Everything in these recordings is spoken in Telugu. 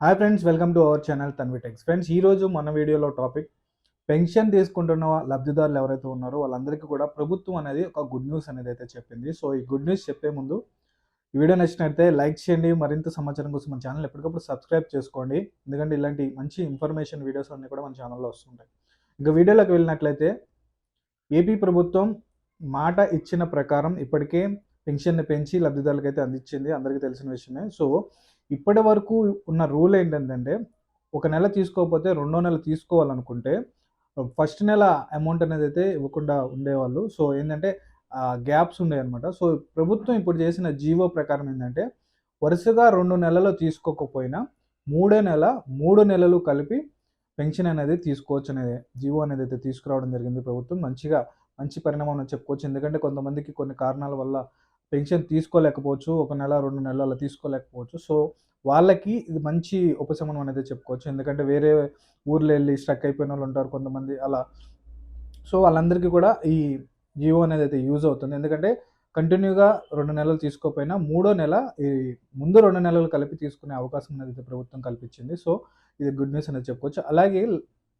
Hi friends welcome to our channel Tanvitechs friends ఈ రోజు మన వీడియోలో టాపిక్ పెన్షన్ తీసుకుంటున్న లబ్ధిదారులు ఎవరైతే ఉన్నారో వాళ్ళందరికీ కూడా ప్రభుత్వం అనేది ఒక గుడ్ న్యూస్ అనేది అయితే చెప్పింది. సో ఈ గుడ్ న్యూస్ చెప్పే ముందు ఈ వీడియో నచ్చినట్లయితే లైక్ చేయండి మరింత సమాచారం కోసం మన ఛానల్ ఎప్పటికప్పుడు సబ్స్క్రైబ్ చేసుకోండి. ఎందుకంటే ఇలాంటి మంచి ఇన్ఫర్మేషన్ వీడియోస్ అన్నీ కూడా మన ఛానల్లో వస్తుంటాయి. ఇంకా వీడియోలోకి వెళ్ళినట్లయితే ఏపీ ప్రభుత్వం మాట ఇచ్చిన ప్రకారం ఇప్పటికే పెన్షన్ని పెంచి లబ్ధిదారులకు అయితే అందించింది. అందరికీ తెలిసిన విషయమే. సో ఇప్పటి వరకు ఉన్న రూల్ ఏంటంటే ఒక నెల తీసుకోకపోతే రెండో నెల తీసుకోవాలనుకుంటే ఫస్ట్ నెల అమౌంట్ అనేది అయితే ఇవ్వకుండా ఉండేవాళ్ళు. సో ఏంటంటే గ్యాప్స్ ఉండేవన్నమాట సో ప్రభుత్వం ఇప్పుడు చేసిన జీవో ప్రకారం ఏంటంటే వరుసగా రెండు నెలలు తీసుకోకపోయినా మూడో నెల మూడు నెలలు కలిపి పెన్షన్ అనేది తీసుకోవచ్చు అనేది జీవో అనేది అయితే తీసుకురావడం జరిగింది ప్రభుత్వం. మంచిగా మంచి పరిణామం చెప్పుకోవచ్చు. ఎందుకంటే కొంతమందికి కొన్ని కారణాల వల్ల పెన్షన్ తీసుకోలేకపోవచ్చు ఒక నెల రెండు నెలలు అలా తీసుకోలేకపోవచ్చు. సో వాళ్ళకి ఇది మంచి ఉపశమనం అనేది చెప్పుకోవచ్చు. ఎందుకంటే వేరే ఊర్లో వెళ్ళి స్ట్రక్ అయిపోయిన వాళ్ళు ఉంటారు కొంతమంది అలా. సో వాళ్ళందరికీ కూడా ఈ జియో అనేది అయితే యూజ్ అవుతుంది. ఎందుకంటే కంటిన్యూగా రెండు నెలలు తీసుకోకపోయినా మూడో నెల ఈ ముందు రెండు నెలలు కలిపి తీసుకునే అవకాశం అనేది అయితే ప్రభుత్వం కల్పించింది. సో ఇది గుడ్ న్యూస్ అనేది చెప్పుకోవచ్చు. అలాగే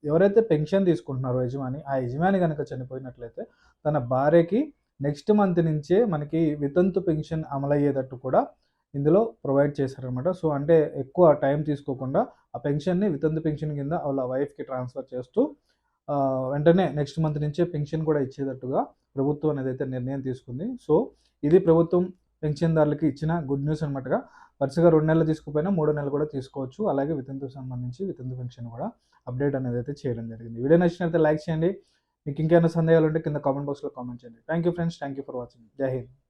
ఎవరైతే పెన్షన్ తీసుకుంటున్నారో యజమాని ఆ యజమాని కనుక చనిపోయినట్లయితే తన భార్యకి నెక్స్ట్ మంత్ నుంచే మనకి వితంతు పెన్షన్ అమలయ్యేటట్టు కూడా ఇందులో ప్రొవైడ్ చేశారనమాట సో అంటే ఎక్కువ టైం తీసుకోకుండా ఆ పెన్షన్ని వితంతు పెన్షన్ కింద వాళ్ళ వైఫ్కి ట్రాన్స్ఫర్ చేస్తూ వెంటనే నెక్స్ట్ మంత్ నుంచే పెన్షన్ కూడా ఇచ్చేటట్టుగా ప్రభుత్వం అనేది అయితే నిర్ణయం తీసుకుంది. సో ఇది ప్రభుత్వం పెన్షన్దారులకి ఇచ్చిన గుడ్ న్యూస్ అనమాటగా వరుసగా రెండు నెలలు తీసుకుపోయినా మూడు నెలలు కూడా తీసుకోవచ్చు. అలాగే వితంతు సంబంధించి వితంతు పెన్షన్ కూడా అప్డేట్ అనేది అయితే చేయడం జరిగింది. వీడియో నచ్చినట్లయితే లైక్ చేయండి. మీకు ఇంకేమైనా సందేహాలు ఉంటే కింద కామెంట్ బాక్స్లో కామెంట్ చేయండి. Thank you friends thank you for watching జై హింద్